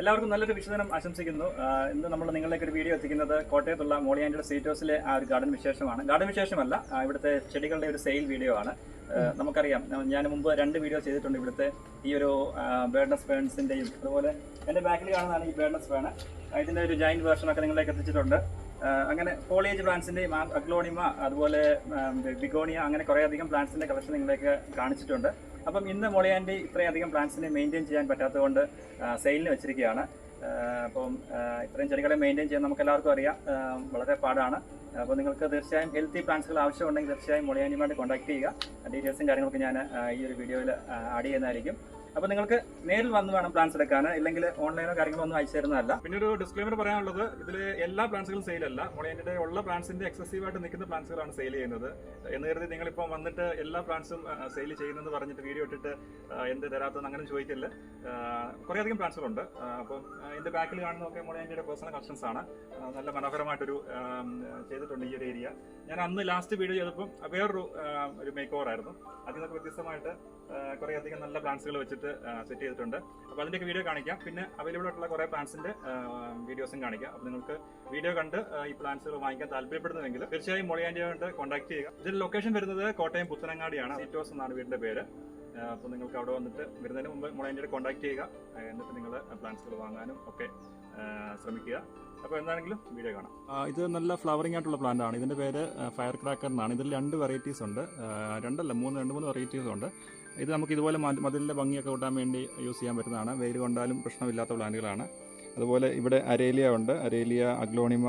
എല്ലാവർക്കും നല്ലൊരു വിശദനം ആശംസിക്കുന്നു. ഇന്ന് നമ്മൾ നിങ്ങളിലേക്ക് ഒരു വീഡിയോ എത്തിക്കുന്നത് കോട്ടയത്തുള്ള മോളിയാൻഡിയുടെ സീറ്റ് ഹൗസിലെ ആ ഒരു ഗാർഡൻ വിശേഷമാണ്. ഗാർഡൻ വിശേഷമല്ല ഇവിടുത്തെ ചെടികളുടെ ഒരു സെയിൽ വീഡിയോ ആണ്. നമുക്കറിയാം ഞാൻ മുമ്പ് രണ്ട് വീഡിയോ ചെയ്തിട്ടുണ്ട് ഇവിടുത്തെ ഈ ഒരു ബേർഡസ് ഫേൺസിന്റെയും അതുപോലെ എന്റെ ബാക്കിൽ കാണുന്നതാണ് ഈ ബേർഡസ് ഫേൺ ഇതിന്റെ ഒരു ജോയിന്റ് വേർഷനൊക്കെ നിങ്ങളിലേക്ക് എത്തിച്ചിട്ടുണ്ട്. അങ്ങനെ കോളേജ് പ്ലാന്റ്സിന്റെയും അഗ്ലോണിമ അതുപോലെ ബിഗോണിയ അങ്ങനെ കുറേയധികം പ്ലാന്റ്സിന്റെ കളക്ഷൻ നിങ്ങളിലേക്ക് കാണിച്ചിട്ടുണ്ട്. അപ്പം ഇന്ന് മൊളിയാൻഡി ഇത്രയധികം പ്ലാന്റ്സിനെ മെയിന്റെയിൻ ചെയ്യാൻ പറ്റാത്തതുകൊണ്ട് സെയിലിന് വെച്ചിരിക്കുകയാണ്. അപ്പം ഇത്രയും ചെടികളെ മെയിന്റെയിൻ ചെയ്യാൻ നമുക്ക് എല്ലാവർക്കും അറിയാം വളരെ പാടാണ്. അപ്പോൾ നിങ്ങൾക്ക് തീർച്ചയായും ഹെൽത്തി പ്ലാന്റ്സുകൾ ആവശ്യമുണ്ടെങ്കിൽ തീർച്ചയായും മൊളിയാനിയുമായിട്ട് കോൺടാക്ട് ചെയ്യുക. ഡീറ്റെയിൽസും കാര്യങ്ങളൊക്കെ ഞാൻ ഈ ഒരു വീഡിയോയിൽ ആഡ് ചെയ്യുന്നതായിരിക്കും. അപ്പോൾ നിങ്ങൾക്ക് നേരിൽ വന്ന് വേണം പ്ലാൻസ് എടുക്കാൻ ഇല്ലെങ്കിൽ ഓൺലൈനോ കാര്യങ്ങളോ ഒന്നും അയച്ചു തരുന്നതല്ല. പിന്നെ ഒരു ഡിസ്ക്ലൈമർ പറയാനുള്ളത് ഇതിൽ എല്ലാ പ്ലാൻസുകളും സെയിൽ അല്ല. മോളിയന്റെ ഉള്ള പ്ലാൻസിന്റെ എക്സസീവ് ആയിട്ട് നിൽക്കുന്ന പ്ലാൻസുകളാണ് സെയിൽ ചെയ്യുന്നത്. എന്ന് കരുതി നിങ്ങളിപ്പോൾ വന്നിട്ട് എല്ലാ പ്ലാൻസും സെയിൽ ചെയ്യുന്നെന്ന് പറഞ്ഞിട്ട് വീഡിയോ ഇട്ടിട്ട് എന്ത് തരാത്തതെന്ന് അങ്ങനെ ചോദിക്കില്ല. കുറേ അധികം പ്ലാൻസുകളുണ്ട് അപ്പം എന്റെ ബാക്കിൽ കാണുന്നതൊക്കെ മോളേന്റെ പേഴ്സണൽ കളക്ഷൻസ് ആണ്. നല്ല മനോഹരമായിട്ടൊരു ചെയ്തിട്ടുണ്ട് ഈ ഒരു ഏരിയ ഞാൻ അന്ന് ലാസ്റ്റ് വീഡിയോ ചെയ്തപ്പം വേറൊരു ഒരു മേക്ക് ഓവർ ആയിരുന്നു. അതിൽ നിന്നൊക്കെ വ്യത്യസ്തമായിട്ട് കുറേ അധികം നല്ല പ്ലാന്റ്സുകൾ വെച്ചിട്ട് സെറ്റ് ചെയ്തിട്ടുണ്ട്. അപ്പോൾ അതിന്റെയൊക്കെ വീഡിയോ കാണിക്കാം. പിന്നെ അവൈലബിൾ ആയിട്ടുള്ള കുറേ പ്ലാന്റ്സിന്റെ വീഡിയോസും കാണിക്കാം. അപ്പോൾ നിങ്ങൾക്ക് വീഡിയോ കണ്ട് ഈ പ്ലാന്റ്സുകൾ വാങ്ങിക്കാൻ താല്പര്യപ്പെടുന്നുവെങ്കിൽ തീർച്ചയായും മൊളിയാന്റെയായിട്ട് കോൺടാക്ട് ചെയ്യുക. ഇതിന്റെ ലൊക്കേഷൻ വരുന്നത് കോട്ടയം പുത്തനങ്ങാടിയാണ്. സീറ്റോസ് എന്നാണ് വീടിന്റെ പേര്. അപ്പോൾ നിങ്ങൾക്ക് അവിടെ വന്നിട്ട് വരുന്നതിന് മുമ്പ് മൊളിയാൻഡിയെ കോൺടാക്ട് ചെയ്യുക. എന്നിട്ട് നിങ്ങൾ പ്ലാന്റ്സുകൾ വാങ്ങാനും ഒക്കെ ശ്രമിക്കുക. അപ്പോൾ എന്താണെങ്കിലും വീഡിയോ കാണാം. ഇത് നല്ല ഫ്ലവറിംഗ് ആയിട്ടുള്ള പ്ലാന്റ് ആണ്. ഇതിന്റെ പേര് ഫയർ ക്രാക്കർ എന്നാണ്. ഇതിൽ രണ്ട് വെറൈറ്റീസ് ഉണ്ട്. രണ്ടല്ല മൂന്ന് രണ്ട് മൂന്ന് വെറൈറ്റീസ് ഉണ്ട്. ഇത് നമുക്ക് ഇതുപോലെ മതിലിന്റെ ഭംഗിയൊക്കെ കൂട്ടാൻ വേണ്ടി യൂസ് ചെയ്യാൻ പറ്റുന്നതാണ്. വെയിൽ കൊണ്ടാലും പ്രശ്നമില്ലാത്ത പ്ലാന്റുകളാണ്. അതുപോലെ ഇവിടെ അരേലിയ ഉണ്ട്. അരേലിയ അഗ്ലോണിമ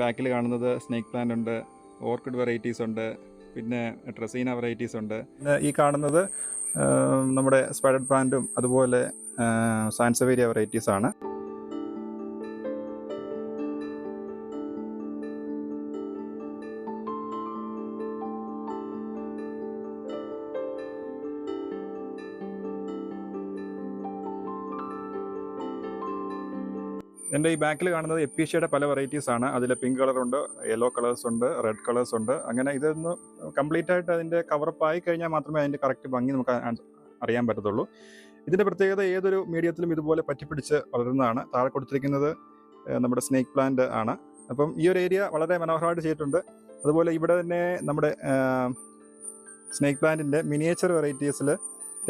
ബാക്കിൽ കാണുന്നത് സ്നേക്ക് പ്ലാന്റ് ഉണ്ട് ഓർക്കിഡ് വെറൈറ്റീസ് ഉണ്ട് പിന്നെ ട്രസീന വെറൈറ്റീസ് ഉണ്ട്. ഈ കാണുന്നത് നമ്മുടെ സ്പൈഡർ പ്ലാന്റും അതുപോലെ സാൻസവേരിയ വെറൈറ്റീസ് ആണ്. എന്റെ ഈ ബാക്കിൽ കാണുന്നത് എപ്പീഷ്യയുടെ പല വെറൈറ്റീസ് ആണ്. അതിൽ പിങ്ക് കളറുണ്ട് യെല്ലോ കളേഴ്സ് ഉണ്ട് റെഡ് കളേഴ്സ് ഉണ്ട്. അങ്ങനെ ഇതൊന്ന് കംപ്ലീറ്റ് ആയിട്ട് അതിന്റെ കവറപ്പ് ആയി കഴിഞ്ഞാൽ മാത്രമേ അതിന്റെ കറക്റ്റ് ഭംഗി നമുക്ക് അറിയാൻ പറ്റത്തുള്ളൂ. ഇതിന്റെ പ്രത്യേകത ഏതൊരു മീഡിയത്തിലും ഇതുപോലെ പറ്റിപ്പിടിച്ച് വളരുന്നതാണ്. താഴെ കൊടുത്തിരിക്കുന്നത് നമ്മുടെ സ്നേക്ക് പ്ലാന്റ് ആണ്. അപ്പം ഈ ഒരു ഏരിയ വളരെ മനോഹരമായിട്ട് ചെയ്തിട്ടുണ്ട്. അതുപോലെ ഇവിടെ തന്നെ നമ്മുടെ സ്നേക്ക് പ്ലാന്റിന്റെ മിനിയേച്ചർ വെറൈറ്റീസിൽ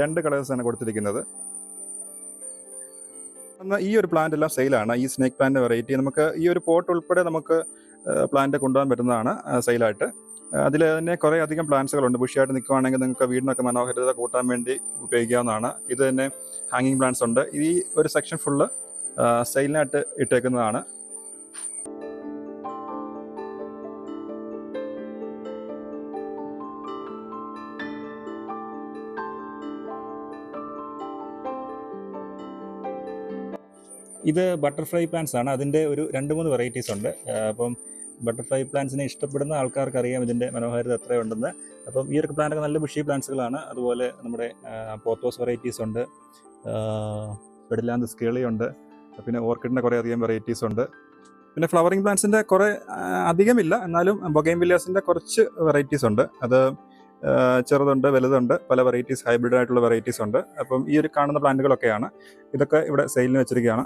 രണ്ട് കളേഴ്സാണ് കൊടുത്തിരിക്കുന്നത്. എന്നാൽ ഈ ഒരു പ്ലാന്റ് എല്ലാം സെയിലാണ് ഈ സ്നേക്ക് പ്ലാന്റ് വെറൈറ്റി നമുക്ക് ഈ ഒരു പോട്ട് ഉൾപ്പെടെ നമുക്ക് പ്ലാന്റ് കൊണ്ടുപോകാൻ പറ്റുന്നതാണ് സെയിലായിട്ട് അതിൽ തന്നെ കുറേ അധികം പ്ലാന്റ്സുകളുണ്ട് ബുഷിയായിട്ട് നിൽക്കുവാണെങ്കിൽ നിങ്ങൾക്ക് വീടിനൊക്കെ മനോഹരത കൂട്ടാൻ വേണ്ടി ഉപയോഗിക്കാവുന്നതാണ്. ഇത് തന്നെ ഹാങ്ങിങ് പ്ലാന്റ്സ് ഉണ്ട്. ഈ ഒരു സെക്ഷൻ ഫുള്ള് സെയിലിനായിട്ട് ഇട്ടേക്കുന്നതാണ്. ഇത് ബട്ടർഫ്ലൈ പ്ലാന്റ്സ് ആണ്. അതിന്റെ ഒരു രണ്ട് മൂന്ന് വെറൈറ്റീസ് ഉണ്ട്. അപ്പം ബട്ടർഫ്ലൈ പ്ലാന്റ്സിനെ ഇഷ്ടപ്പെടുന്ന ആൾക്കാർക്ക് അറിയാം ഇതിന്റെ മനോഹാരിത എത്രയുണ്ടെന്ന്. അപ്പം ഈ ഒരു പ്ലാന്റ് നല്ല ബുഷി പ്ലാന്റ്സുകളാണ് അതുപോലെ നമ്മുടെ പോത്തോസ് വെറൈറ്റീസ് ഉണ്ട്. വെടിലാന്ത് സ്കേളിയുണ്ട് പിന്നെ ഓർക്കിഡിന്റെ കുറേ അധികം വെറൈറ്റീസ് ഉണ്ട്. പിന്നെ ഫ്ലവറിംഗ് പ്ലാന്റ്സിന്റെ കുറേ അധികമില്ല. എന്നാലും ബൊഗൈം വില്ലേഴ്സിന്റെ കുറച്ച് വെറൈറ്റീസ് ഉണ്ട്. അത് ചെറുതുണ്ട് വലുതുണ്ട്. പല വെറൈറ്റീസ് ഹൈബ്രിഡ് ആയിട്ടുള്ള വെറൈറ്റീസ് ഉണ്ട്. അപ്പം ഈ ഒരു കാണുന്ന പ്ലാന്റുകളൊക്കെയാണ് ഇതൊക്കെ ഇവിടെ സെയിലിന് വെച്ചിരിക്കുകയാണ്.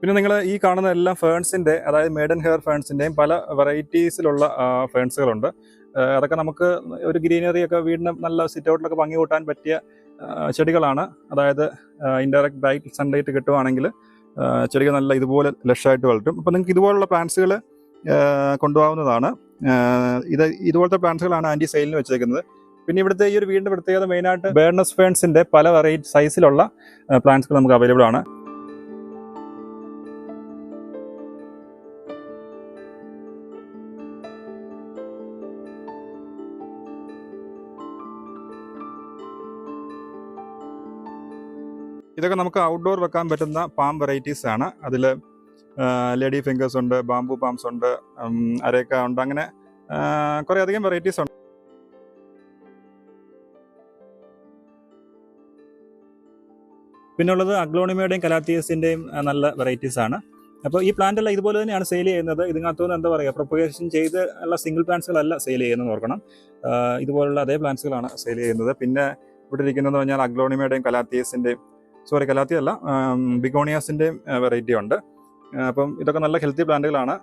പിന്നെ നിങ്ങൾ ഈ കാണുന്ന എല്ലാ ഫേൺസിന്റെ അതായത് മേഡൻ ഹെയർ ഫേൺസിന്റെയും പല വെറൈറ്റീസിലുള്ള ഫേൺസുകളുണ്ട് അതൊക്കെ നമുക്ക് ഒരു ഗ്രീനറി ഒക്കെ വീടിന് നല്ല സിറ്റ് ഔട്ടിലൊക്കെ ഭംഗി കൂട്ടാൻ പറ്റിയ ചെടികളാണ്. അതായത് ഇൻഡയറക്റ്റ് ബ്രൈറ്റ് സൺലൈറ്റ് കിട്ടുവാണെങ്കിൽ ചെടികൾ നല്ല ഇതുപോലെ ലഷായിട്ട് വളരും. അപ്പോൾ നിങ്ങൾക്ക് ഇതുപോലുള്ള പ്ലാന്റ്സുകൾ കൊണ്ടുപോകാവുന്നതാണ്. ആ, ഇത് ഇതുപോലത്തെ പ്ലാന്റ്സുകളാണ് ആന്റി സെയിലിന് വെച്ചേക്കുന്നത്. പിന്നെ ഇവിടുത്തെ ഈ ഒരു വീടിന്റെ പ്രത്യേകത മെയിനായിട്ട് ബേർണസ് ഫേൺസിന്റെ പല വെറൈറ്റി സൈസിലുള്ള പ്ലാന്റ്സുകൾ നമുക്ക് അവൈലബിൾ ആണ്. ഇതൊക്കെ നമുക്ക് ഔട്ട്ഡോർ വെക്കാൻ പറ്റുന്ന പാം വെറൈറ്റീസ് ആണ്. അതിൽ ലേഡി ഫിംഗേഴ്സ് ഉണ്ട് ബാംബു പാംസ് ഉണ്ട് അരേക്ക ഉണ്ട് അങ്ങനെ കുറേ അധികം വെറൈറ്റീസ് ഉണ്ട്. പിന്നുള്ളത് അഗ്ലോണിമയുടെയും കലാത്തിയസിന്റെയും നല്ല വെറൈറ്റീസ് ആണ്. അപ്പോൾ ഈ പ്ലാന്റ് എല്ലാം ഇതുപോലെ തന്നെയാണ് സെയിൽ ചെയ്യുന്നത്. ഇതിനകത്തുനിന്ന് എന്താ പറയുക പ്രൊപ്പഗേഷൻ ചെയ്ത് ഉള്ള സിംഗിൾ പ്ലാന്റ്സുകളല്ല സെയിൽ ചെയ്യുന്നത് ഓർക്കണം. ഇതുപോലുള്ള അതേ പ്ലാന്റ്സുകളാണ് സെയിൽ ചെയ്യുന്നത്. പിന്നെ ഇവിടെ ഇരിക്കുന്നത് പറഞ്ഞാൽ അഗ്ലോണിമയുടെയും കലാത്തിയസിന്റെയും സോറി കലാത്തി അല്ല ബിഗോണിയാസിന്റെയും വെറൈറ്റി ഉണ്ട്. അപ്പം ഇതൊക്കെ നല്ല ഹെൽത്തി പ്ലാന്റുകളാണ്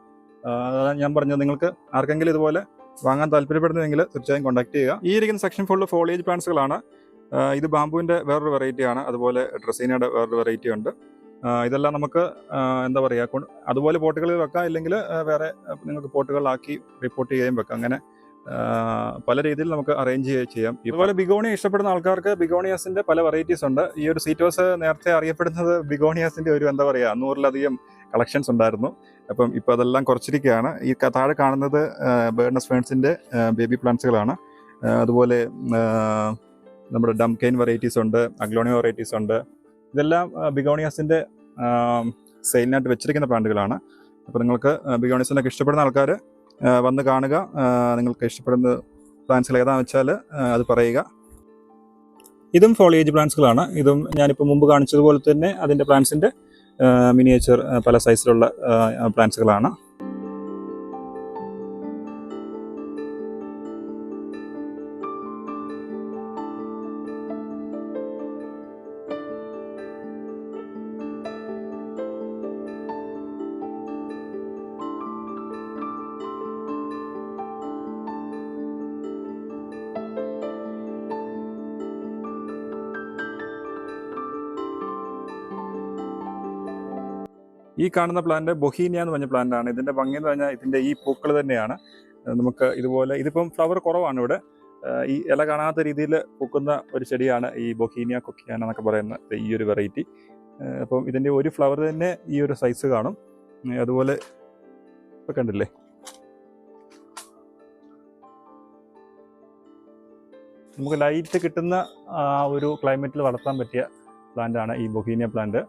ഞാൻ പറഞ്ഞത് നിങ്ങൾക്ക് ആർക്കെങ്കിലും ഇതുപോലെ വാങ്ങാൻ താല്പര്യപ്പെടുന്നതെങ്കിൽ തീർച്ചയായും കോൺടാക്ട് ചെയ്യുക. ഈ ഇരിക്കുന്ന സെക്ഷൻ ഫുൾ ഫോളിയേജ് പ്ലാന്റ്സുകളാണ് ഇത് ബാമ്പുവിന്റെ വേറൊരു വെറൈറ്റിയാണ് അതുപോലെ ഡ്രസീനയുടെ വേറൊരു വെറൈറ്റി ഉണ്ട്. ഇതെല്ലാം നമുക്ക് എന്താ പറയുക അതുപോലെ പോട്ടുകളിൽ വെക്കാം ഇല്ലെങ്കിൽ വേറെ നിങ്ങൾക്ക് പോട്ടുകളാക്കി റിപ്പോർട്ട് ചെയ്യുകയും വെക്കാം. അങ്ങനെ പല രീതിയിൽ നമുക്ക് അറേഞ്ച് ചെയ്യാം. ഇതുപോലെ ബിഗോണിയ ഇഷ്ടപ്പെടുന്ന ആൾക്കാർക്ക് ബിഗോണിയാസിന്റെ പല വെറൈറ്റീസ് ഉണ്ട്. ഈ ഒരു സീറ്റോസ് നേരത്തെ അറിയപ്പെടുന്നത് ബിഗോണിയാസിന്റെ ഒരു എന്താ പറയുക നൂറിലധികം കളക്ഷൻസ് ഉണ്ടായിരുന്നു. അപ്പം ഇപ്പം അതെല്ലാം കുറച്ചിരിക്കുകയാണ്. ഈ താഴെ കാണുന്നത് ബേർണസ് ഫേൺസിന്റെ ബേബി പ്ലാന്റ്സുകളാണ് അതുപോലെ നമ്മുടെ ഡംകെയിൻ വെറൈറ്റീസ് ഉണ്ട് അഗ്ലോണിയ വെറൈറ്റീസ് ഉണ്ട്. ഇതെല്ലാം ബിഗോണിയാസിന്റെ സെയിലിനായിട്ട് വെച്ചിരിക്കുന്ന പ്ലാന്റുകളാണ് അപ്പോൾ നിങ്ങൾക്ക് ബിഗോണിയസിനൊക്കെ ഇഷ്ടപ്പെടുന്ന ആൾക്കാർ വന്ന് കാണുക. നിങ്ങൾക്ക് ഇഷ്ടപ്പെടുന്ന പ്ലാന്റ്സിൽ ഏതാണെന്ന് വെച്ചാൽ അത് പറയുക. ഇതും ഫോളിയേജ് പ്ലാന്റ്സുകളാണ് ഇതും ഞാനിപ്പോൾ മുമ്പ് കാണിച്ചതുപോലെ തന്നെ അതിന്റെ പ്ലാന്റ്സിന്റെ മിനിയേച്ചർ പല സൈസിലുള്ള പ്ലാന്റ്സുകളാണ് ഈ കാണുന്ന പ്ലാന്റ് ബൊഹീനിയ എന്ന് പറഞ്ഞ പ്ലാന്റ് ആണ്. ഇതിന്റെ ഭംഗി എന്ന് പറഞ്ഞാൽ ഇതിന്റെ ഈ പൂക്കൾ തന്നെയാണ്. നമുക്ക് ഇതുപോലെ ഇതിപ്പം ഫ്ലവർ കുറവാണ് ഇവിടെ. ഈ ഇല കാണാത്ത രീതിയിൽ പൂക്കുന്ന ഒരു ചെടിയാണ് ഈ ബൊഹീനിയ കൊക്കിയാന എന്നൊക്കെ പറയുന്ന ഈ ഒരു വെറൈറ്റി അപ്പം ഇതിന്റെ ഒരു ഫ്ലവർ തന്നെ ഈ ഒരു സൈസ് കാണും. അതുപോലെ ഇപ്പം കണ്ടില്ലേ? നമുക്ക് ലൈറ്റ് കിട്ടുന്ന ഒരു ക്ലൈമറ്റിൽ വളർത്താൻ പറ്റിയ പ്ലാന്റ് ആണ് ഈ ബൊഹീനിയ പ്ലാന്റ്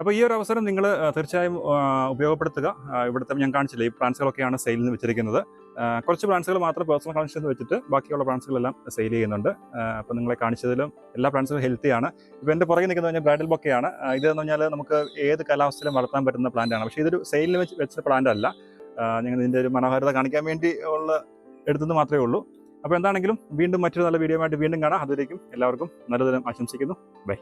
അപ്പോൾ ഈ ഒരു അവസരം നിങ്ങൾ തീർച്ചയായും ഉപയോഗപ്പെടുത്തുക. ഇവിടുത്തെ ഞാൻ കാണിച്ചില്ല ഈ പ്ലാന്റ്സുകളൊക്കെയാണ് നിന്ന് വെച്ചിരിക്കുന്നത്. കുറച്ച് പ്ലാന്റ്സുകൾ മാത്രം പേഴ്സണൽ കളക്ഷൻ വെച്ചിട്ട് ബാക്കിയുള്ള പ്ലാന്റ്സുകളെല്ലാം സെയിൽ ചെയ്യുന്നുണ്ട്. അപ്പോൾ നിങ്ങളെ കാണിച്ചതിലും എല്ലാ പ്ലാന്റ്സുകളും ഹെൽത്തിയാണ് ഇപ്പോൾ എന്റെ പുറകെ നിൽക്കുന്നത് പറഞ്ഞാൽ ബ്രൈഡൽ ബൊക്കെയാണ് ഇതെന്ന് പറഞ്ഞാൽ നമുക്ക് ഏത് കാലാവസ്ഥയിലും വളർത്താൻ പറ്റുന്ന പ്ലാന്റാണ് പക്ഷേ ഇതൊരു സെയിലിൽ വെച്ച് വെച്ച പ്ലാന്റ് അല്ല. ഞങ്ങൾ ഇതിന്റെ ഒരു മനോഹരത കാണിക്കാൻ വേണ്ടി ഉള്ള എടുത്തെന്ന് മാത്രമേ ഉള്ളൂ. അപ്പോൾ എന്താണെങ്കിലും വീണ്ടും മറ്റൊരു നല്ല വീഡിയോ ആയിട്ട് വീണ്ടും കാണാം. അതുവരേക്കും എല്ലാവർക്കും നല്ലതിനും ആശംസിക്കുന്നു. ബൈ.